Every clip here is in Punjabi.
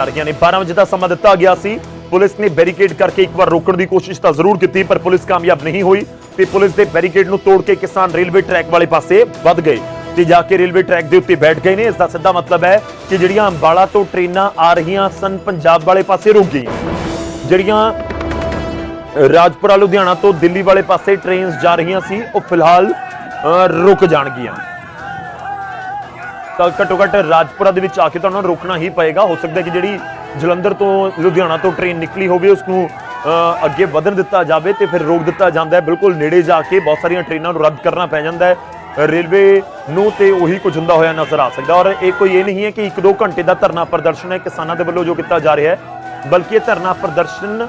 ਆ ਰਹੀਆਂ ਨੇ। 12 ਵਜੇ ਦਾ ਸਮਾਂ ਦਿੱਤਾ ਗਿਆ ਸੀ। ਪੁਲਿਸ ਨੇ ਬੈਰੀਕੇਡ ਕਰਕੇ ਇੱਕ ਵਾਰ ਰੋਕਣ ਦੀ ਕੋਸ਼ਿਸ਼ ਤਾਂ ਜ਼ਰੂਰ ਕੀਤੀ, ਪਰ ਪੁਲਿਸ ਕਾਮਯਾਬ ਨਹੀਂ ਹੋਈ ਤੇ ਪੁਲਿਸ ਦੇ ਬੈਰੀਕੇਡ ਨੂੰ ਤੋੜ ਕੇ ਕਿਸਾਨ ਰੇਲਵੇ ਟਰੈਕ ਵਾਲੇ ਪਾਸੇ ਵੱਧ ਗਏ ਤੇ ਜਾ ਕੇ ਰੇਲਵੇ ਟਰੈਕ ਦੇ ਉੱਤੇ ਬੈਠ ਗਏ ਨੇ। ਇਸ ਦਾ ਸਿੱਧਾ ਮਤਲਬ ਹੈ ਕਿ ਜਿਹੜੀਆਂ ਅੰਬਾਲਾ ਤੋਂ ਟ੍ਰੇਨਾਂ ਆ ਰਹੀਆਂ ਸਨ, ਪੰਜਾਬ ਵਾਲੇ ਪਾਸੇ ਰੁਕ ਗਈਆਂ। ਜਿਹੜੀਆਂ ਰਾਜਪੁਰਾ ਲੁਧਿਆਣਾ ਤੋਂ ਦਿੱਲੀ ਵਾਲੇ ਪਾਸੇ ਟ੍ਰੇਨਸ ਜਾ ਰਹੀਆਂ ਸੀ, ਉਹ ਫਿਲਹਾਲ ਰੁਕ ਜਾਣਗੀਆਂ। ਤਾਂ ਘੱਟੋ ਘੱਟ ਰਾਜਪੁਰਾ ਦੇ ਵਿੱਚ ਆ ਕੇ ਤੁਹਾਨੂੰ ਉਹਨਾਂ ਰੁਕਣਾ ਹੀ ਪਏਗਾ। ਹੋ ਸਕਦਾ ਕਿ ਜਿਹੜੀ ਜਲੰਧਰ ਤੋਂ ਲੁਧਿਆਣਾ ਤੋਂ ਟ੍ਰੇਨ ਨਿਕਲੀ ਹੋਵੇ ਉਸ ਨੂੰ ਅੱਗੇ ਵਧਣ ਦਿੱਤਾ ਜਾਵੇ ਤੇ ਫਿਰ ਰੋਕ ਦਿੱਤਾ ਜਾਂਦਾ ਹੈ। ਬਿਲਕੁਲ ਨੇੜੇ ਜਾ ਕੇ ਬਹੁਤ ਸਾਰੀਆਂ ਟ੍ਰੇਨਾਂ ਨੂੰ ਰੱਦ ਕਰਨਾ ਪੈ ਜਾਂਦਾ ਹੈ। ਰੇਲਵੇ ਨੂੰ ਤੇ ਉਹੀ ਕੁਝ ਹੁੰਦਾ ਹੋਇਆ ਨਜ਼ਰ ਆ ਸਕਦਾ। ਔਰ ਇਹ ਕੋਈ ਇਹ ਨਹੀਂ ਹੈ ਕਿ 1-2 ਘੰਟੇ ਦਾ ਧਰਨਾ ਪ੍ਰਦਰਸ਼ਨ ਹੈ ਕਿਸਾਨਾਂ ਦੇ ਵੱਲੋਂ ਜੋ ਕੀਤਾ ਜਾ ਰਿਹਾ ਹੈ, ਬਲਕਿ ਇਹ ਧਰਨਾ ਪ੍ਰਦਰਸ਼ਨ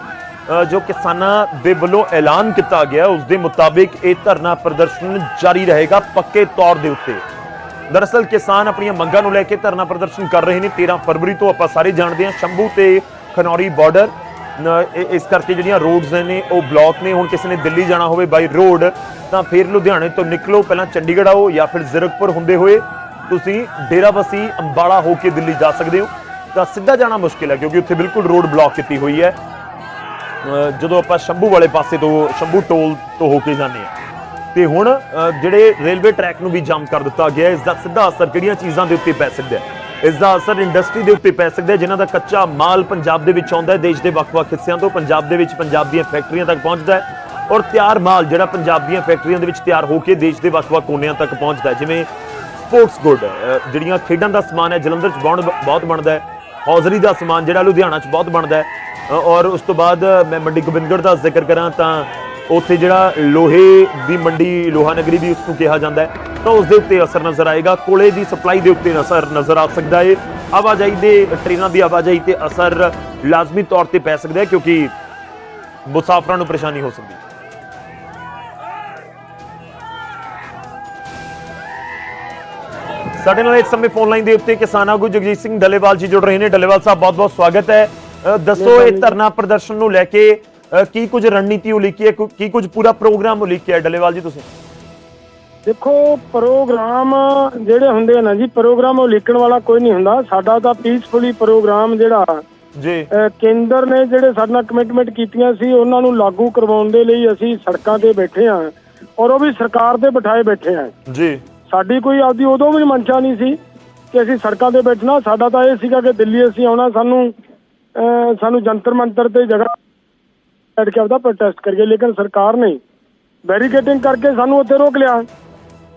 ਜੋ ਕਿਸਾਨਾਂ ਦੇ ਵੱਲੋਂ ਐਲਾਨ ਕੀਤਾ ਗਿਆ ਉਸ ਦੇ ਮੁਤਾਬਿਕ ਇਹ ਧਰਨਾ ਪ੍ਰਦਰਸ਼ਨ ਜਾਰੀ ਰਹੇਗਾ ਪੱਕੇ ਤੌਰ ਦੇ ਉੱਤੇ। ਦਰਅਸਲ ਕਿਸਾਨ ਆਪਣੀਆਂ ਮੰਗਾਂ ਨੂੰ ਲੈ ਕੇ ਧਰਨਾ ਪ੍ਰਦਰਸ਼ਨ ਕਰ ਰਹੇ ਨੇ। 13 ਫਰਵਰੀ ਤੋਂ ਆਪਾਂ ਸਾਰੇ ਜਾਣਦੇ ਹਾਂ, ਸ਼ੰਭੂ ਤੇ ਖਨੌਰੀ ਬਾਰਡਰ ਇਸ ਕਰਕੇ ਜਿਹੜੀਆਂ ਰੋਡਸ ਨੇ, ਉਹ ਬਲੌਕ ਨੇ। ਹੁਣ ਕਿਸੇ ਨੇ ਦਿੱਲੀ ਜਾਣਾ ਹੋਵੇ ਬਾਈ ਰੋਡ ਤਾਂ ਫਿਰ ਲੁਧਿਆਣੇ ਤੋਂ ਨਿਕਲੋ। ਪਹਿਲਾਂ ਚੰਡੀਗੜ੍ਹ ਆਓ ਜਾਂ ਫਿਰ ਜ਼ੀਰਕਪੁਰ ਹੁੰਦੇ ਹੋਏ ਤੁਸੀਂ ਡੇਰਾਬੱਸੀ ਅੰਬਾਲਾ ਹੋ ਕੇ ਦਿੱਲੀ ਜਾ ਸਕਦੇ ਹੋ। ਤਾਂ ਸਿੱਧਾ ਜਾਣਾ ਮੁਸ਼ਕਿਲ ਹੈ, ਕਿਉਂਕਿ ਉੱਥੇ ਬਿਲਕੁਲ ਰੋਡ ਬਲੌਕ ਕੀਤੀ ਹੋਈ ਹੈ। ਜਦੋਂ ਆਪਾਂ ਸ਼ੰਭੂ ਵਾਲੇ ਪਾਸੇ ਤੋਂ, ਸ਼ੰਭੂ ਟੋਲ ਤੋਂ ਹੋ ਕੇ ਜਾਂਦੇ ਆ ਤੇ ਹੁਣ ਜਿਹੜੇ ਰੇਲਵੇ ਟਰੈਕ ਨੂੰ ਵੀ ਜਾਮ ਕਰ ਦਿੱਤਾ ਗਿਆ ਹੈ। ਇਸ ਦਾ ਸਿੱਧਾ ਅਸਰ ਕਿਹੜੀਆਂ ਚੀਜ਼ਾਂ ਦੇ ਉੱਤੇ ਪੈ ਸਕਦਾ ਹੈ ਇਸ ਦਾ ਅਸਰ ਇੰਡਸਟਰੀ ਦੇ ਉੱਤੇ ਪੈ ਸਕਦਾ ਹੈ, ਜਿਨ੍ਹਾਂ ਦਾ ਕੱਚਾ ਮਾਲ ਪੰਜਾਬ ਦੇ ਵਿੱਚ ਆਉਂਦਾ ਹੈ, ਦੇਸ਼ ਦੇ ਵੱਖ-ਵੱਖ ਹਿੱਸਿਆਂ ਤੋਂ ਪੰਜਾਬ ਦੇ ਵਿੱਚ ਪੰਜਾਬ ਦੀਆਂ ਫੈਕਟਰੀਆਂ ਤੱਕ ਪਹੁੰਚਦਾ ਹੈ ਔਰ ਤਿਆਰ ਮਾਲ ਜਿਹੜਾ ਪੰਜਾਬ ਦੀਆਂ ਫੈਕਟਰੀਆਂ ਦੇ ਵਿੱਚ ਤਿਆਰ ਹੋ ਕੇ ਦੇਸ਼ ਦੇ ਵੱਖ-ਵੱਖ ਕੋਨਿਆਂ ਤੱਕ ਪਹੁੰਚਦਾ ਹੈ, ਜਿਵੇਂ ਸਪੋਰਟਸ ਗੁੱਡ ਜਿਹੜੀਆਂ ਖੇਡਾਂ ਦਾ ਸਮਾਨ ਹੈ, ਜਲੰਧਰ 'ਚ ਬਹੁਤ ਬਹੁਤ ਬਣਦਾ ਹੈ ਹੌਜ਼ਰੀ ਦਾ ਸਮਾਨ ਜਿਹੜਾ ਲੁਧਿਆਣਾ 'ਚ ਬਹੁਤ ਬਣਦਾ ਹੈ ਔਰ ਉਸ ਤੋਂ ਬਾਅਦ ਮੈਂ ਮੰਡੀ ਗੋਬਿੰਦਗੜ੍ਹ ਦਾ ਜ਼ਿਕਰ ਕਰਾਂ ਤਾਂ ਉੱਥੇ ਜਿਹੜਾ ਲੋਹੇ ਦੀ ਮੰਡੀ ਲੋਹਾ ਨਗਰੀ ਵੀ ਉਸ ਨੂੰ ਕਿਹਾ ਜਾਂਦਾ ਹੈ ਤਾਂ ਉਸ ਦੇ ਉੱਤੇ ਅਸਰ ਨਜ਼ਰ ਆਏਗਾ। ਕੋਲੇ ਦੀ ਸਪਲਾਈ ਦੇ ਉੱਤੇ ਅਸਰ ਨਜ਼ਰ ਆ ਸਕਦਾ ਹੈ। ਆਵਾਜਾਈ ਦੇ ਟ੍ਰੇਨਾਂ ਦੀ ਆਵਾਜਾਈ ਤੇ ਅਸਰ ਲਾਜ਼ਮੀ ਤੌਰ ਤੇ ਪੈ ਸਕਦਾ ਹੈ ਕਿਉਂਕਿ ਮੁਸਾਫਰਾਂ ਨੂੰ ਪਰੇਸ਼ਾਨੀ ਹੋ ਸਕਦੀ ਹੈ। ਸਾਡੇ ਨਾਲ ਇਸ ਸਮੇਂ ਫੋਨ ਲਾਈਨ ਦੇ ਉੱਤੇ ਕਿਸਾਨ ਆਗੂ ਜਗਜੀਤ ਸਿੰਘ ਡੱਲੇਵਾਲ ਜੀ ਜੁੜ ਰਹੇ ਨੇ। ਡੱਲੇਵਾਲ ਸਾਹਿਬ ਬਹੁਤ-ਬਹੁਤ ਸਵਾਗਤ ਹੈ। ਦੱਸੋ ਇਹ ਧਰਨਾ ਪ੍ਰਦਰਸ਼ਨ ਨੂੰ ਲੈ ਕੇ ਕੀ ਕੁਝ ਰਣਨੀਤੀ ਉਲੀਕੀ ਹੈ? ਕੁ- ਕੁਝ ਪੂਰਾ ਪ੍ਰੋਗਰਾਮ ਉਲੀਕਿਆ ਹੈ? ਡੱਲੇਵਾਲ ਜੀ ਤੁਸੀਂ? ਦੇਖੋ ਪ੍ਰੋਗਰਾਮ ਜਿਹੜੇ ਹੁੰਦੇ ਆ ਨਾ ਜੀ ਪ੍ਰੋਗਰਾਮ ਉਹ ਲਿਖਣ ਵਾਲਾ ਕੋਈ ਨਹੀਂ ਹੁੰਦਾ। ਸਾਡਾ ਤਾਂ ਪੀਸਫੁਲੀ ਪ੍ਰੋਗਰਾਮ ਜਿਹੜਾ ਜੀ। ਕੇਂਦਰ ਨੇ ਜਿਹੜੇ ਸਾਡੇ ਨਾਲ ਕਮਿਟਮੈਂਟ ਕੀਤੀਆਂ ਸੀ ਉਹਨਾਂ ਨੂੰ ਲਾਗੂ ਕਰਵਾਉਣ ਦੇ ਲਈ ਅਸੀਂ ਸੜਕਾਂ ਤੇ ਬੈਠੇ ਹਾਂ ਔਰ ਉਹ ਵੀ ਸਰਕਾਰ ਦੇ ਬਿਠਾਏ ਬੈਠੇ ਹਾਂ। ਜੀ। ਸਾਡੀ ਕੋਈ ਆਪਦੀ ਉਦੋਂ ਵੀ ਮਨਸ਼ਾ ਨਹੀਂ ਸੀ ਕਿ ਅਸੀਂ ਸੜਕਾਂ ਤੇ ਬੈਠਣਾ। ਸਾਡਾ ਤਾਂ ਇਹ ਸੀਗਾ ਕਿ ਦਿੱਲੀ ਅਸੀਂ ਆਉਣਾ ਸਾਨੂੰ ਸਾਨੂੰ ਜੰਤਰ ਮੰਤਰ ਤੇ ਜਗ੍ਹਾ ਬੈਠ ਕੇ ਆਪਦਾ ਪ੍ਰੋਟੈਸਟ ਕਰੀਏ ਲੇਕਿਨ ਸਰਕਾਰ ਨੇ ਬੈਰੀਕੇਡਿੰਗ ਕਰਕੇ ਸਾਨੂੰ ਉੱਥੇ ਰੋਕ ਲਿਆ।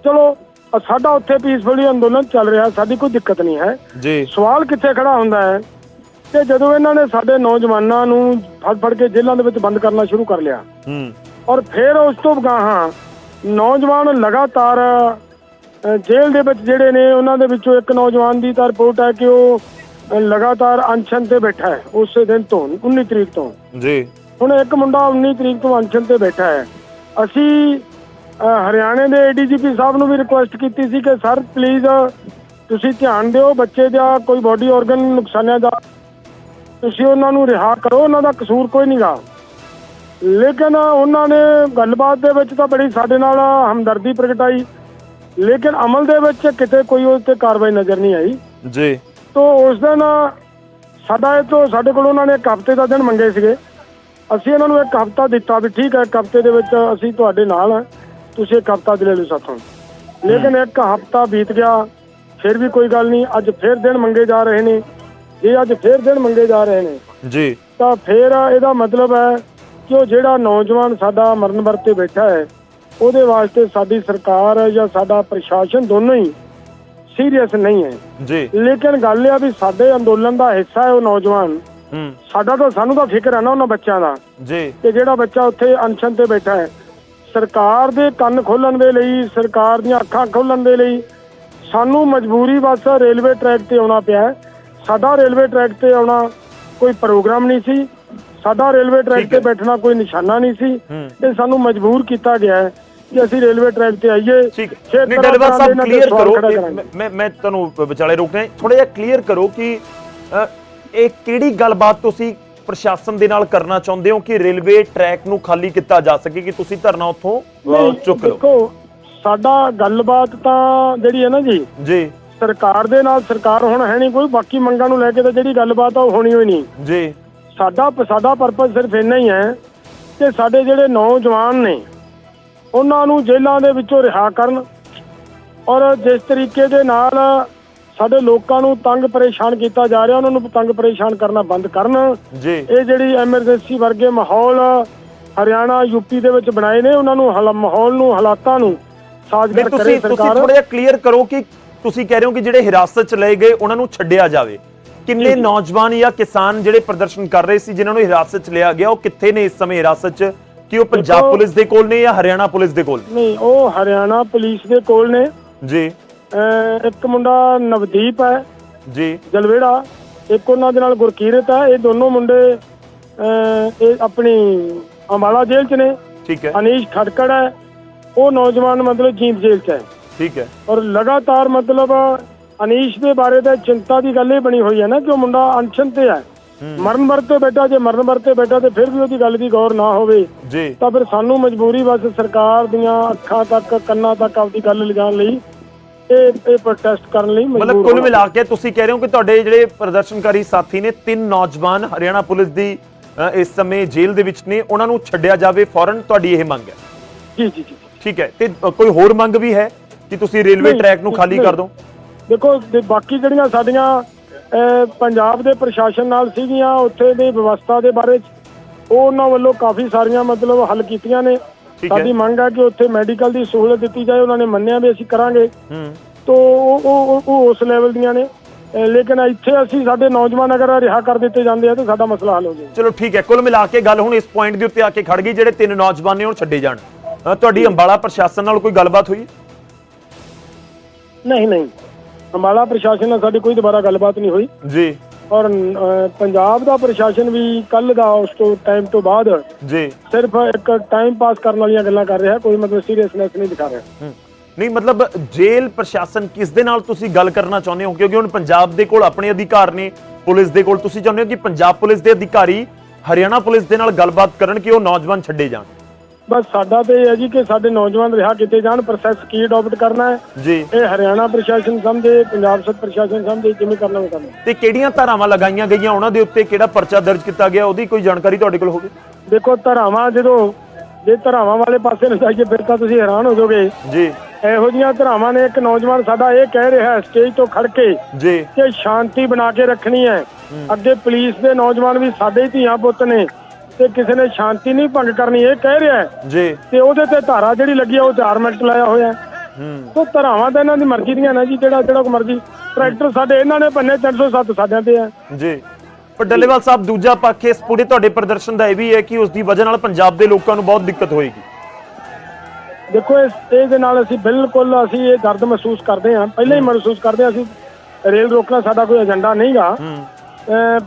ਚਲੋ ਸਾਡਾ ਉੱਥੇ ਪੀਸਫੁਲੀ ਅੰਦੋਲਨ ਚੱਲ ਰਿਹਾ ਸਾਡੀ ਕੋਈ ਦਿੱਕਤ ਨਹੀਂ ਹੈ। ਜੀ। ਸਵਾਲ ਕਿੱਥੇ ਖੜਾ ਹੁੰਦਾ ਹੈ? ਕਿ ਜਦੋਂ ਇਹਨਾਂ ਨੇ ਸਾਡੇ ਨੌਜਵਾਨਾਂ ਨੂੰ ਫੜ ਫੜ ਕੇ ਜੇਲ੍ਹਾਂ ਦੇ ਵਿੱਚ ਬੰਦ ਕਰਨਾ ਸ਼ੁਰੂ ਕਰ ਲਿਆ। ਹੂੰ। ਔਰ ਫਿਰ ਉਸ ਤੋਂ ਗਾਹਾਂ ਨੌਜਵਾਨ ਲਗਾਤਾਰ ਜੇਲ੍ਹ ਦੇ ਵਿੱਚ ਜਿਹੜੇ ਨੇ ਉਹਨਾਂ ਦੇ ਵਿੱਚੋਂ ਇੱਕ ਨੌਜਵਾਨ ਦੀ ਤਾਂ ਰਿਪੋਰਟ ਹੈ ਕਿ ਉਹ ਲਗਾਤਾਰ ਅਨਸ਼ਨ ਤੇ ਬੈਠਾ ਹੈ ਉਸੇ ਦਿਨ ਤੋਂ 19 ਤਰੀਕ ਤੋਂ। ਜੀ। ਹੁਣ ਇੱਕ ਮੁੰਡਾ 19 ਤਰੀਕ ਤੋਂ ਅਨਸ਼ਨ ਤੇ ਬੈਠਾ ਹੈ। ਅਸੀਂ ਹਰਿਆਣੇ ਦੇ ਏਡੀਜੀਪੀ ਸਾਹਿਬ ਨੂੰ ਵੀ ਰਿਕੁਐਸਟ ਕੀਤੀ ਸੀ ਕਿ ਸਰ ਪਲੀਜ਼ ਤੁਸੀਂ ਧਿਆਨ ਦਿਓ ਬੱਚੇ ਦਾ ਕੋਈ ਬਾਡੀ ਆਰਗਨ ਨੁਕਸਾਨਿਆ ਦਾ ਤੁਸੀਂ ਉਹਨਾਂ ਨੂੰ ਰਿਹਾ ਕਰੋ ਉਹਨਾਂ ਦਾ ਕਸੂਰ ਕੋਈ ਨਹੀਂਗਾ ਲੇਕਿਨ ਉਹਨਾਂ ਨੇ ਗੱਲਬਾਤ ਦੇ ਵਿੱਚ ਤਾਂ ਬੜੀ ਸਾਡੇ ਨਾਲ ਹਮਦਰਦੀ ਪ੍ਰਗਟਾਈ ਲੇਕਿਨ ਅਮਲ ਦੇ ਵਿੱਚ ਕਿਤੇ ਕੋਈ ਉਸ ਤੇ ਕਾਰਵਾਈ ਨਜ਼ਰ ਨਹੀਂ ਆਈ। ਜੀ। ਤੋ ਉਸ ਦਿਨ ਸਾਡਾ ਇਹ ਤੋਂ ਸਾਡੇ ਕੋਲ ਉਹਨਾਂ ਨੇ ਇੱਕ ਹਫ਼ਤੇ ਦਾ ਦਿਨ ਮੰਗੇ ਸੀਗੇ। ਅਸੀਂ ਇਹਨਾਂ ਨੂੰ ਇੱਕ ਹਫ਼ਤਾ ਦਿੱਤਾ ਵੀ ਠੀਕ ਹੈ ਇੱਕ ਹਫ਼ਤੇ ਦੇ ਵਿੱਚ ਅਸੀਂ ਤੁਹਾਡੇ ਨਾਲ ਹਾਂ। ਤੁਸੀਂ ਇੱਕ ਹਫ਼ਤਾ ਦੇ ਲੈ ਲਓ ਸਾਥੋਂ। ਲੇਕਿਨ ਇੱਕ ਹਫ਼ਤਾ ਬੀਤ ਗਿਆ ਫਿਰ ਵੀ ਕੋਈ ਗੱਲ ਨਹੀਂ ਅੱਜ ਫਿਰ ਦਿਨ ਮੰਗੇ ਜਾ ਰਹੇ ਨੇ। ਜੇ ਅੱਜ ਫਿਰ ਦਿਨ ਮੰਗੇ ਜਾ ਰਹੇ ਨੇ ਜੀ। ਤਾਂ ਫਿਰ ਇਹਦਾ ਮਤਲਬ ਹੈ ਕਿ ਉਹ ਜਿਹੜਾ ਨੌਜਵਾਨ ਸਾਡਾ ਮਰਨ ਵਰਤੇ ਬੈਠਾ ਹੈ ਉਹਦੇ ਵਾਸਤੇ ਸਾਡੀ ਸਰਕਾਰ ਜਾਂ ਸਾਡਾ ਪ੍ਰਸ਼ਾਸਨ ਦੋਨੋਂ ਹੀ ਸੀਰੀਅਸ ਨਹੀਂ ਹੈ। ਜੀ। ਲੇਕਿਨ ਗੱਲ ਇਹ ਆ ਵੀ ਸਾਡੇ ਅੰਦੋਲਨ ਦਾ ਹਿੱਸਾ ਹੈ ਉਹ ਨੌਜਵਾਨ। ਸਾਡਾ ਤਾਂ ਸਾਨੂੰ ਤਾਂ ਫਿਕਰ ਹੈ ਨਾ ਉਹਨਾਂ ਬੱਚਿਆਂ ਦਾ। ਜੀ। ਕਿ ਜਿਹੜਾ ਬੱਚਾ ਉੱਥੇ ਅਨਸ਼ਨ ਤੇ ਬੈਠਾ ਹੈ ਸਰਕਾਰ ਦੇ ਕੰਨ ਖੋਲਣ ਦੇ ਲਈ ਸਰਕਾਰ ਦੀਆਂ ਅੱਖਾਂ ਖੋਲਣ ਦੇ ਲਈ ਸਾਨੂੰ ਮਜਬੂਰੀ ਬਸ ਰੇਲਵੇ ਟਰੈਕ ਤੇ ਆਉਣਾ ਪਿਆ। ਸਾਡਾ ਰੇਲਵੇ ਟਰੈਕ ਤੇ ਆਉਣਾ ਕੋਈ ਪ੍ਰੋਗਰਾਮ ਨਹੀਂ ਸੀ। ਸਾਡਾ ਰੇਲਵੇ ਟਰੈਕ। ਤੇ ਬੈਠਣਾ ਕੋਈ ਨਿਸ਼ਾਨਾ ਨਹੀਂ ਸੀ। ਇਹ ਸਾਨੂੰ ਮਜਬੂਰ ਕੀਤਾ ਗਿਆ ਹੈ ਕਿ ਅਸੀਂ ਰੇਲਵੇ ਟਰੈਕ ਤੇ ਆਈਏ। ਠੀਕ। ਨਹੀਂ ਦੇ ਸਾਹਿਬ ਕਲੀਅਰ ਕਰੋ। ਮੈਂ ਮੈਂ ਤੁਹਾਨੂੰ ਵਿਚਾਲੇ ਰੋਕ ਰਿਹਾ ਥੋੜਾ ਜਿਹਾ ਕਲੀਅਰ ਕਰੋ ਕਿ ਇਹ ਕਿਹੜੀ ਗੱਲਬਾਤ ਤੁਸੀਂ ਪ੍ਰਸ਼ਾਸਨ ਦੇ ਨਾਲ ਕਰਨਾ ਚਾਹੁੰਦੇ ਹੋ ਕਿ ਰੇਲਵੇ ਟਰੈਕ ਨੂੰ ਖਾਲੀ ਕੀਤਾ ਜਾ ਸਕੇ ਕਿ ਤੁਸੀਂ ਧਰਨਾ ਉੱਥੋਂ ਚੁੱਕ ਲਓ? ਦੇਖੋ ਸਾਡਾ ਗੱਲਬਾਤ ਤਾਂ ਜਿਹੜੀ ਹੈ ਨਾ ਜੀ ਜੀ। ਸਰਕਾਰ ਦੇ ਨਾਲ ਸਰਕਾਰ ਹੁਣ ਹੈ ਨਹੀਂ ਕੋਈ ਬਾਕੀ ਮੰਗਾਂ ਨੂੰ ਲੈ ਕੇ ਤਾਂ ਜਿਹੜੀ ਗੱਲਬਾਤ ਆ ਉਹ ਹੋਣੀ ਹੋਈ ਨਹੀਂ। ਜੀ। ਸਾਡਾ ਸਾਡਾ ਪਰਪਸ ਸਿਰਫ ਇੰਨਾ ਹੀ ਹੈ ਕਿ ਸਾਡੇ ਜਿਹੜੇ ਨੌਜਵਾਨ ਨੇ ਉਹਨਾਂ ਨੂੰ ਜੇਲ੍ਹਾਂ ਦੇ ਵਿੱਚੋਂ ਰਿਹਾ ਕਰਨ ਔਰ ਜਿਸ ਤਰੀਕੇ ਦੇ ਨਾਲ ਸਾਡੇ ਲੋਕਾਂ ਨੂੰ ਤੰਗ ਪਰੇਸ਼ਾਨ ਕੀਤਾ ਜਾ ਰਿਹਾ ਉਹਨਾਂ ਨੂੰ ਤੰਗ ਪਰੇਸ਼ਾਨ ਕਰਨਾ ਬੰਦ ਕਰਨ। ਜੀ। ਇਹ ਜਿਹੜੀ ਐਮਰਜੈਂਸੀ ਵਰਗੇ ਮਾਹੌਲ ਹਰਿਆਣਾ ਯੂਪੀ ਦੇ ਵਿੱਚ ਬਣਾਏ ਨੇ ਉਹਨਾਂ ਨੂੰ ਹਾਲਾ- ਮਾਹੌਲ ਨੂੰ ਹਾਲਾਤਾਂ ਨੂੰ ਸਾਜ਼ਗਰ ਕਰੇ ਤੁਸੀਂ ਤੁਸੀਂ ਸਰਕਾਰ। ਥੋੜਾ ਜਿਹਾ ਕਲੀਅਰ ਕਰੋ ਕਿ ਤੁਸੀਂ ਕਹਿ ਰਹੇ ਹੋ ਕਿ ਜਿਹੜੇ ਹਿਰਾਸਤ ਚ ਲਏ ਗਏ ਉਹਨਾਂ ਨੂੰ ਛੱਡਿਆ ਜਾਵੇ। ਕਿੰਨੇ ਨੌਜਵਾਨ ਜਾਂ ਕਿਸਾਨ ਜਿਹੜੇ ਪ੍ਰਦਰਸ਼ਨ ਕਰ ਰਹੇ ਸੀ ਜਿਨ੍ਹਾਂ ਨੂੰ ਹਿਰਾਸਤ ਚ ਲਿਆ ਗਿਆ ਉਹ ਕਿੱਥੇ ਨੇ ਇਸ ਸਮੇਂ ਹਿਰਾਸਤ ਚ? ਕਿ ਉਹ ਪੰਜਾਬ ਪੁਲਿਸ ਦੇ ਕੋਲ ਨੇ ਜਾਂ ਹਰਿਆਣਾ ਪੁਲਿਸ ਦੇ ਕੋਲ ਨਹੀਂ ਉਹ ਹਰਿਆਣਾ ਪੁਲਿਸ ਦੇ ਕੋਲ ਨੇ। ਜੀ। ਅਹ ਇੱਕ ਮੁੰਡਾ ਨਵਦੀਪ ਹੈ ਜੀ। ਜਲਵੇੜਾ ਇੱਕ ਉਹਨਾਂ ਦੇ ਨਾਲ ਗੁਰਕੀਰਤ ਹੈ ਇਹ ਦੋਨੋਂ ਮੁੰਡੇ ਅਹ, ਇਹ ਆਪਣੀ ਅੰਬਾਲਾ ਜੇਲ੍ਹ 'ਚ ਨੇ। ਠੀਕ ਹੈ। ਅਨੀਸ਼ ਖੜਕੜ ਹੈ ਉਹ ਨੌਜਵਾਨ ਮਤਲਬ ਜੀਂਦ ਜੇਲ੍ਹ 'ਚ ਹੈ। ਠੀਕ ਹੈ। ਔਰ ਲਗਾਤਾਰ ਮਤਲਬ ਅਨੀਸ਼ ਦੇ ਬਾਰੇ ਤਾਂ ਚਿੰਤਾ ਦੀ ਗੱਲ ਇਹ ਬਣੀ ਹੋਈ ਹੈ ਨਾ ਕਿ ਉਹ ਮੁੰਡਾ ਅਨਸ਼ਨ ਤੇ ਹੈ। ਮਰਨ ਵਰਤੇ ਬੈਠਾ ਜੇ ਮਰਨ ਵਰਤੇ ਬੈਠਾ ਤੇ ਫਿਰ ਵੀ ਉਹਦੀ ਗੱਲ ਦੀ ਗੌਰ ਨਾ ਹੋਵੇ ਜੀ। ਤਾਂ ਫਿਰ ਸਾਨੂੰ ਮਜਬੂਰੀ ਬਸ ਸਰਕਾਰ ਦੀਆਂ ਅੱਖਾਂ ਤੱਕ ਕੰਨਾਂ ਤੱਕ ਆਪਦੀ ਗੱਲ ਲਿਜਾਣ ਲਈ ਇਹ ਇਹ ਪ੍ਰੋਟੈਸਟ ਕਰਨ ਲਈ ਮਤਲਬ ਕੁੱਲ ਮਿਲਾ ਕੇ ਤੁਸੀਂ ਕਹਿ ਰਹੇ ਹੋ ਕਿ ਤੁਹਾਡੇ ਜਿਹੜੇ ਪ੍ਰਦਰਸ਼ਨਕਾਰੀ ਸਾਥੀ ਨੇ ਤਿੰਨ ਨੌਜਵਾਨ ਹਰਿਆਣਾ ਪੁਲਿਸ ਦੀ ਅ, ਇਸ ਸਮੇਂ ਜੇਲ੍ਹ ਦੇ ਵਿੱਚ ਨੇ ਉਹਨਾਂ ਨੂੰ ਛੱਡਿਆ ਜਾਵੇ ਫੌਰਨ ਤੁਹਾਡੀ ਇਹ ਮੰਗ ਹੈ? ਜੀ ਜੀ ਜੀ। ਠੀਕ ਹੈ ਤੇ ਅ, ਕੋਈ ਹੋਰ ਮੰਗ ਵੀ ਹੈ ਕਿ ਤੁਸੀਂ ਰੇਲਵੇ ਨਹੀਂ, ਟਰੈਕ ਨੂੰ ਖਾਲੀ ਨਹੀਂ। ਕਰ ਦਿਓ ਦੇਖੋ ਤੇ ਬਾਕੀ ਜਿਹੜੀਆਂ ਸਾਡੀਆਂ ਅਹ, ਪੰਜਾਬ ਦੇ ਪ੍ਰਸ਼ਾਸਨ ਨਾਲ ਸੀਗੀਆਂ ਉੱਥੇ ਦੀ ਵਿਵਸਥਾ ਦੇ ਬਾਰੇ 'ਚ ਉਹ ਉਹਨਾਂ ਵੱਲੋਂ ਕਾਫੀ ਸਾਰੀਆਂ ਮਤਲਬ ਹੱਲ ਕੀਤੀਆਂ ਨੇ। ਠੀਕ ਹੈ। ਸਾਡੀ ਮੰਗ ਹੈ ਕਿ ਉੱਥੇ ਮੈਡੀਕਲ ਦੀ ਸਹੂਲਤ ਦਿੱਤੀ ਜਾਏ ਉਹਨਾਂ ਨੇ ਮੰਨਿਆ ਵੀ ਅਸੀਂ ਕਰਾਂਗੇ। ਹੂੰ। ਤੋਂ ਉਹ ਉਹ ਉਸ ਲੈਵਲ ਦੀਆਂ ਨੇ। ਅਹ, ਲੇਕਿਨ ਇੱਥੇ ਅਸੀਂ ਸਾਡੇ ਨੌਜਵਾਨ ਅਗਰ ਰਿਹਾ ਕਰ ਦਿੱਤੇ ਜਾਂਦੇ ਆ ਤਾਂ ਸਾਡਾ ਮਸਲਾ ਹੱਲ ਹੋ ਜਾਏ। ਚਲੋ ਠੀਕ ਹੈ ਕੁੱਲ ਮਿਲਾ ਕੇ ਗੱਲ ਹੁਣ ਇਸ ਪੁਆਇੰਟ ਦੇ ਉੱਤੇ ਆ ਕੇ ਖੜ ਗਈ ਜਿਹੜੇ ਤਿੰਨ ਨੌਜਵਾਨ ਨੇ ਉਹ ਛੱਡੇ ਜਾਣ। ਅ, ਤੁਹਾਡੀ ਅੰਬਾਲਾ ਪ੍ਰਸ਼ਾਸਨ ਨਾਲ ਕੋਈ ਗੱਲਬਾਤ ਹੋਈ? ਨਹੀਂ ਨਹੀਂ। ਅੰਬਾਲਾ ਪ੍ਰਸ਼ਾਸਨ ਨਾਲ ਸਾਡੀ ਕੋਈ ਦੁਬਾਰਾ ਗੱਲਬਾਤ ਨਹੀਂ ਹੋਈ। ਜੀ। ਔਰ ਪੰਜਾਬ ਦਾ ਪ੍ਰਸ਼ਾਸਨ ਵੀ ਕੱਲ ਦਾ ਉਸ ਤੋਂ ਟਾਈਮ ਤੋਂ ਬਾਅਦ ਜੀ। ਸਿਰਫ ਇੱਕ ਟਾਈਮ ਪਾਸ ਕਰਨ ਵਾਲੀਆਂ ਗੱਲਾਂ ਕਰ ਰਿਹਾ ਕੋਈ ਮਤਲਬ ਸੀਰੀਅਸਨੈਸ ਨਹੀਂ ਦਿਖਾ ਰਿਹਾ। ਨਹੀਂ ਮਤਲਬ ਜੇਲ੍ਹ ਪ੍ਰਸ਼ਾਸਨ ਕਿਸ ਦੇ ਨਾਲ ਤੁਸੀਂ ਗੱਲ ਕਰਨਾ ਚਾਹੁੰਦੇ ਹੋ? ਕਿਉਂਕਿ ਹੁਣ ਪੰਜਾਬ ਦੇ ਕੋਲ ਆਪਣੇ ਅਧਿਕਾਰ ਨੇ ਪੁਲਿਸ ਦੇ ਕੋਲ ਤੁਸੀਂ ਚਾਹੁੰਦੇ ਹੋ ਕਿ ਪੰਜਾਬ ਪੁਲਿਸ ਦੇ ਅਧਿਕਾਰੀ ਹਰਿਆਣਾ ਪੁਲਿਸ ਦੇ ਨਾਲ ਗੱਲਬਾਤ ਕਰਨ ਕਿ ਉਹ ਨੌਜਵਾਨ ਛੱਡੇ ਜਾਣ। ਬਸ ਸਾਡਾ ਤੇ ਇਹ ਹੈ ਜੀ ਕਿ ਸਾਡੇ ਨੌਜਵਾਨ ਰਿਹਾ ਕੀਤੇ ਜਾਣ ਪ੍ਰੋਸੈਸ ਕੀ ਅਡਾਪਟ ਕਰਨਾ ਹੈ? ਜੀ। ਇਹ ਹਰਿਆਣਾ ਪ੍ਰਸ਼ਾਸਨ ਸਮਝੇ ਪੰਜਾਬ ਸਰ ਪ੍ਰਸ਼ਾਸਨ ਸਮਝੇ ਜਿਵੇਂ ਕਰਨਾ ਉਹ ਕਰਨਾ? ਤੇ ਕਿਹੜੀਆਂ ਧਾਰਾਵਾਂ ਲਗਾਈਆਂ ਗਈਆਂ? ਉਹਨਾਂ ਦੇ ਉੱਤੇ ਕਿਹੜਾ ਪਰਚਾ ਦਰਜ ਕੀਤਾ ਗਿਆ? ਉਹਦੀ ਕੋਈ ਜਾਣਕਾਰੀ ਤੁਹਾਡੇ ਕੋਲ ਹੋਵੇ? ਦੇਖੋ ਧਰਾਵਾਂ ਜਦੋਂ ਜੇ ਧਰਾਵਾਂ ਵਾਲੇ ਪਾਸੇ ਨੂੰ ਜਾਈਏ ਫਿਰ ਤਾਂ ਤੁਸੀਂ ਹੈਰਾਨ ਹੋ ਜਾਓਗੇ। ਜੀ। ਇਹੋ ਜੀਆਂ ਧਰਾਵਾਂ ਨੇ ਇੱਕ ਨੌਜਵਾਨ ਸਾਡਾ ਇਹ ਕਹਿ ਰਿਹਾ ਸਟੇਜ ਤੋਂ ਖੜ ਕੇ ਜੀ। ਕਿ ਸ਼ਾਂਤੀ ਬਣਾ ਕੇ ਰੱਖਣੀ ਹੈ। ਅੱਗੇ ਪੁਲਿਸ ਦੇ ਨੌਜਵਾਨ ਵੀ ਸਾਡੇ ਹੀ ਧੀਆਂ ਪੁੱਤ ਨੇ। ਤੇ ਕਿਸੇ ਨੇ ਸ਼ਾਂਤੀ ਨਹੀਂ ਭੰਗ ਕਰਨੀ ਇਹ ਕਹਿ ਰਿਹਾ ਹੈ। ਜੀ। ਤੇ ਉਹਦੇ ਤੇ ਧਾਰਾ ਜਿਹੜੀ ਲੱਗੀ ਆ ਉਹ 4 ਮਿੰਟ ਲਾਇਆ ਹੋਇਆ ਹੈ। ਤੋ ਧਰਾਵਾਂ ਤਾਂ ਇਹਨਾਂ ਦੀ ਮਰਜ਼ੀ ਦੀਆਂ ਨੇ ਜੀ ਜਿਹੜਾ ਜਿਹੜਾ ਕੋ ਮਰਜ਼ੀ। ਟਰੈਕਟਰ ਸਾਡੇ ਇਹਨਾਂ ਨੇ ਬੰਨੇ 307 ਸਾਡਿਆਂ ਤੇ ਆ। ਜੀ। ਪਰ ਡੱਲੇਵਾਲ ਸਾਹਿਬ ਦੂਜਾ ਪੱਖ ਇਸ ਪੂਰੇ ਤੁਹਾਡੇ ਪ੍ਰਦਰਸ਼ਨ ਦਾ ਇਹ ਵੀ ਹੈ ਕਿ ਉਸ ਦੀ ਵਜ੍ਹਾ ਨਾਲ ਪੰਜਾਬ ਦੇ ਲੋਕਾਂ ਨੂੰ ਬਹੁਤ ਦਿੱਕਤ ਹੋਏਗੀ। ਦੇਖੋ ਇਸ ਇਹਦੇ ਨਾਲ ਅਸੀਂ ਬਿਲਕੁਲ ਅਸੀਂ ਇਹ ਦਰਦ ਮਹਿਸੂਸ ਕਰਦੇ ਹਾਂ। ਪਹਿਲਾਂ ਹੀ ਮਹਿਸੂਸ ਕਰਦੇ ਹਾਂ ਅਸੀਂ ਰੇਲ ਰੋਕਣਾ ਸਾਡਾ ਕੋਈ ਏਜੰਡਾ ਨਹੀਂਗਾ। ਹੂੰ।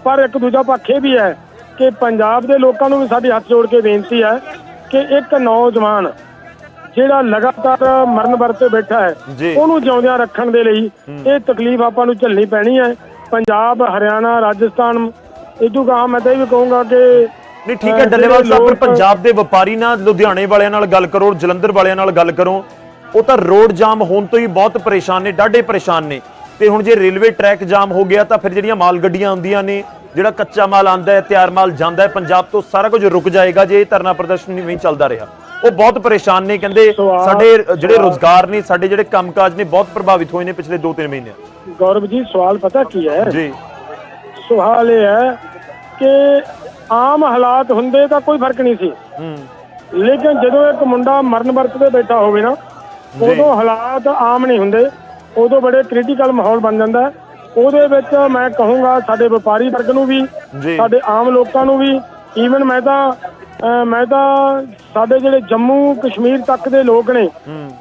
ਪਰ ਇੱਕ ਦੂਜਾ ਪੱਖ ਇਹ ਵੀ ਹੈ ਕਿ ਪੰਜਾਬ ਦੇ ਲੋਕਾਂ ਨੂੰ ਵੀ ਸਾਡੀ ਹੱਥ ਜੋੜ ਕੇ ਬੇਨਤੀ ਹੈ ਕਿ ਇੱਕ ਨੌਜਵਾਨ ਜਿਹੜਾ ਲਗਾਤਾਰ ਮਰਨ ਵਰਤੇ ਬੈਠਾ ਹੈ। ਉਹਨੂੰ ਜਿਉਂਦਿਆਂ ਰੱਖਣ ਦੇ ਲਈ ਇਹ ਤਕਲੀਫ ਆਪਾਂ ਨੂੰ ਝੱਲਣੀ ਪੈਣੀ ਹੈ। ਪੰਜਾਬ ਹਰਿਆਣਾ ਰਾਜਸਥਾਨ ਇਦੋਂ ਗਾਂ ਮੈਂ ਤਾਂ ਇਹ ਵੀ ਕਹੂੰਗਾ ਕਿ ਨਹੀਂ ਠੀਕ ਹੈ ਡੱਲੇਵਾਲ ਸਾਹਿਬ ਪਰ ਪੰਜਾਬ ਦੇ ਵਪਾਰੀ ਨਾਲ ਲੁਧਿਆਣੇ ਵਾਲਿਆਂ ਨਾਲ ਗੱਲ ਕਰੋ ਜਲੰਧਰ ਵਾਲਿਆਂ ਨਾਲ ਗੱਲ ਕਰੋ ਉਹ ਤਾਂ ਰੋਡ ਜਾਮ ਹੋਣ ਤੋਂ ਹੀ ਬਹੁਤ ਪਰੇਸ਼ਾਨ ਨੇ ਡਾਢੇ ਪਰੇਸ਼ਾਨ ਨੇ। ਤੇ ਹੁਣ ਜੇ ਰੇਲਵੇ ਟਰੈਕ ਜਾਮ ਹੋ ਗਿਆ ਤਾਂ ਫਿਰ ਜਿਹੜੀਆਂ ਮਾਲ ਗੱਡੀਆਂ ਆਉਂਦੀਆਂ ਨੇ ਜਿਹੜਾ ਕੱਚਾ ਮਾਲ ਆਂਦਾ ਹੈ ਤਿਆਰ ਮਾਲ ਜਾਂਦਾ ਹੈ ਪੰਜਾਬ ਤੋਂ ਸਾਰਾ ਕੁਝ ਰੁਕ ਜਾਏਗਾ ਜੇ ਇਹ ਧਰਨਾ ਪ੍ਰਦਰਸ਼ਨ ਨਹੀਂ ਚੱਲਦਾ ਰਿਹਾ। ਉਹ ਬਹੁਤ ਪਰੇਸ਼ਾਨ ਨੇ ਕਹਿੰਦੇ ਸਾਡੇ ਜਿਹੜੇ ਰੋਜ਼ਗਾਰ ਨੇ ਸਾਡੇ ਜਿਹੜੇ ਕੰਮਕਾਜ ਨੇ ਬਹੁਤ ਪ੍ਰਭਾਵਿਤ ਹੋਏ ਨੇ ਪਿਛਲੇ 2-3 ਮਹੀਨੇ। ਗੌਰਵ ਜੀ ਸਵਾਲ ਪਤਾ ਕੀ ਹੈ? ਜੀ। ਸਵਾਲ ਇਹ ਹੈ ਕਿ ਆਮ ਹਾਲਾਤ ਹੁੰਦੇ ਤਾਂ ਕੋਈ ਫ਼ਰਕ ਨਹੀਂ ਸੀ। ਹੂੰ। ਲੇਕਿਨ ਜਦੋਂ ਇੱਕ ਮੁੰਡਾ ਮਰਨ ਵਰਤ ਤੇ ਬੈਠਾ ਹੋਵੇ ਨਾ ਉਦੋਂ ਹਾਲਾਤ ਆਮ ਨਹੀਂ ਹੁੰਦੇ ਉਦੋਂ ਬੜੇ ਕ੍ਰਿਟੀਕਲ ਮਾਹੌਲ ਬਣ ਜਾਂਦਾ ਹੈ। ਉਹਦੇ ਵਿੱਚ ਮੈਂ ਕਹੂੰਗਾ ਸਾਡੇ ਵਪਾਰੀ ਵਰਗ ਨੂੰ ਵੀ ਜੀ। ਸਾਡੇ ਆਮ ਲੋਕਾਂ ਨੂੰ ਵੀ ਈਵਨ ਮੈਂ ਤਾਂ ਅਹ ਮੈਂ ਤਾਂ ਸਾਡੇ ਜਿਹੜੇ ਜੰਮੂ ਕਸ਼ਮੀਰ ਤੱਕ ਦੇ ਲੋਕ ਨੇ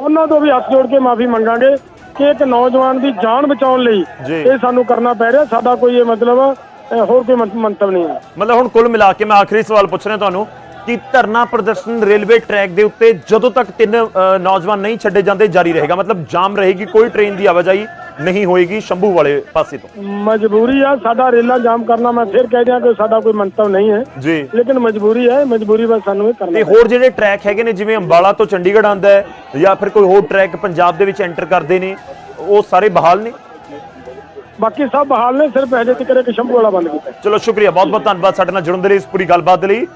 ਉਹਨਾਂ ਤੋਂ ਵੀ ਹੱਥ ਜੋੜ ਕੇ ਮਾਫੀ ਮੰਗਾਂਗੇ ਕਿ ਇੱਕ ਨੌਜਵਾਨ ਦੀ ਜਾਨ ਬਚਾਉਣ ਲਈ ਜੀ। ਇਹ ਸਾਨੂੰ ਕਰਨਾ ਪੈ ਰਿਹਾ। ਸਾਡਾ ਕੋਈ ਇਹ ਮਤਲਬ ਅਹ ਹੋਰ ਕੋਈ ਮੰਤ- ਮੰਤਵ ਨਹੀਂ ਹੈ। ਮਤਲਬ ਹੁਣ ਕੁੱਲ ਮਿਲਾ ਕੇ ਮੈਂ ਆਖਰੀ ਸਵਾਲ ਪੁੱਛ ਰਿਹਾ ਤੁਹਾਨੂੰ। ਕਿ ਧਰਨਾ ਪ੍ਰਦਰਸ਼ਨ ਰੇਲਵੇ ਟਰੈਕ ਦੇ ਉੱਤੇ ਜਦੋਂ ਤੱਕ ਤਿੰਨ ਨੌਜਵਾਨ ਨਹੀਂ ਛੱਡੇ ਜਾਂਦੇ ਜਾਰੀ ਰਹੇਗਾ। ਮਤਲਬ ਜਾਮ ਰਹੇਗੀ ਕੋਈ ਟ੍ਰੇਨ ਦੀ ਆਵਾਜਾਈ ਨਹੀਂ ਹੋਏਗੀ ਸ਼ੰਭੂ ਵਾਲੇ ਪਾਸੇ ਤੋਂ। ਮਜਬੂਰੀ ਆ ਸਾਡਾ ਰੇਲਾਂ ਜਾਮ ਕਰਨਾ ਮੈਂ ਫਿਰ ਕਹਿ ਦਿਆਂ ਕਿ ਸਾਡਾ ਕੋਈ ਮੰਤਵ ਨਹੀਂ ਹੈ। ਜੀ। ਲੇਕਿਨ ਮਜਬੂਰੀ ਹੈ ਮਜਬੂਰੀ ਬਸ ਸਾਨੂੰ ਇਹ ਕਰਨਾ ਤੇ ਹੋਰ ਜਿਹੜੇ ਟਰੈਕ ਹੈਗੇ ਨੇ ਜਿਵੇਂ ਅੰਬਾਲਾ ਤੋਂ ਚੰਡੀਗੜ੍ਹ ਆਂਦਾ ਹੈ ਜਾਂ ਫਿਰ ਕੋਈ ਹੋਰ ਟਰੈਕ ਪੰਜਾਬ ਦੇ ਵਿੱਚ ਐਂਟਰ ਕਰਦੇ ਨੇ ਉਹ ਸਾਰੇ ਬਹਾਲ ਨੇ? ਬਾਕੀ ਸਭ ਬਹਾਲ ਨੇ ਸਿਰਫ ਹਜੇ ਤੱਕ ਇੱਕ ਸ਼ੰਭੂ ਵਾਲਾ ਬੰਦ ਕੀਤਾ। ਚਲੋ ਸ਼ੁਕਰੀਆ। ਬਹੁਤ ਬਹੁਤ ਧੰਨਵਾਦ ਸਾਡੇ ਨਾਲ ਜੁੜਨ ਦੇ ਲਈ ਇਸ ਪੂਰੀ ਗੱਲਬਾਤ ਦੇ ਲਈ।